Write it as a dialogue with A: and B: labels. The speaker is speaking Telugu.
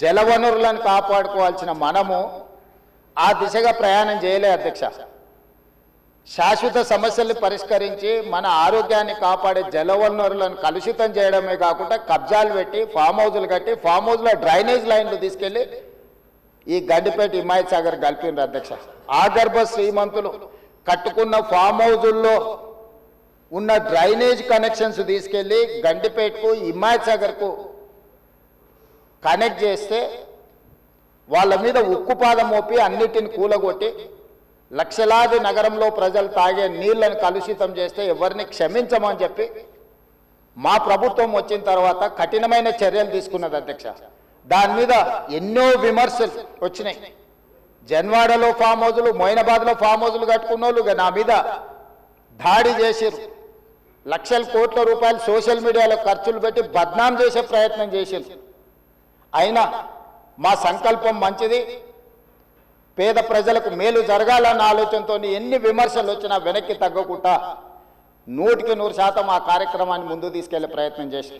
A: జలవనరులను కాపాడుకోవాల్సిన మనము ఆ దిశగా ప్రయాణం చేయలే అధ్యక్ష. శాశ్వత సమస్యల్ని పరిష్కరించి మన ఆరోగ్యాన్ని కాపాడే జలవనరులను కలుషితం చేయడమే కాకుండా కబ్జాలు పెట్టి ఫామ్ హౌజులు కట్టి ఫామ్ హౌస్లో డ్రైనేజ్ లైన్లు తీసుకెళ్ళి ఈ గండిపేట హిమాయత్ సాగర్ కలిపిండ్రు అధ్యక్ష. ఆగర్భ శ్రీమంతులు కట్టుకున్న ఫామ్ హౌజుల్లో ఉన్న డ్రైనేజ్ కనెక్షన్స్ తీసుకెళ్ళి గండిపేటకు హిమాయత్ సాగర్కు కనెక్ట్ చేస్తే వాళ్ళ మీద ఉక్కుపాదం మోపి అన్నిటిని కూలగొట్టి లక్షలాది నగరంలో ప్రజలు తాగే నీళ్ళను కలుషితం చేస్తే ఎవరిని క్షమించమని చెప్పి మా ప్రభుత్వం వచ్చిన తర్వాత కఠినమైన చర్యలు తీసుకున్నది అధ్యక్ష. దాని మీద ఎన్నో విమర్శలు వచ్చినాయి. జన్వాడలో ఫామ్ హౌజులు మొయినాబాద్లో ఫామ్ హౌజులు కట్టుకున్నోళ్ళు నా మీద దాడి చేసిరు లక్షల కోట్ల రూపాయలు సోషల్ మీడియాలో ఖర్చులు పెట్టి బద్నాం చేసే ప్రయత్నం చేసిరు అయినా మా సంకల్పం మంచిది. పేద ప్రజలకు మేలు జరగాలన్న ఆలోచనతో ఎన్ని విమర్శలు వచ్చినా వెనక్కి తగ్గకుండా నూటికి నూరు శాతం ఆ కార్యక్రమాన్ని ముందు తీసుకెళ్ళే ప్రయత్నం చేసి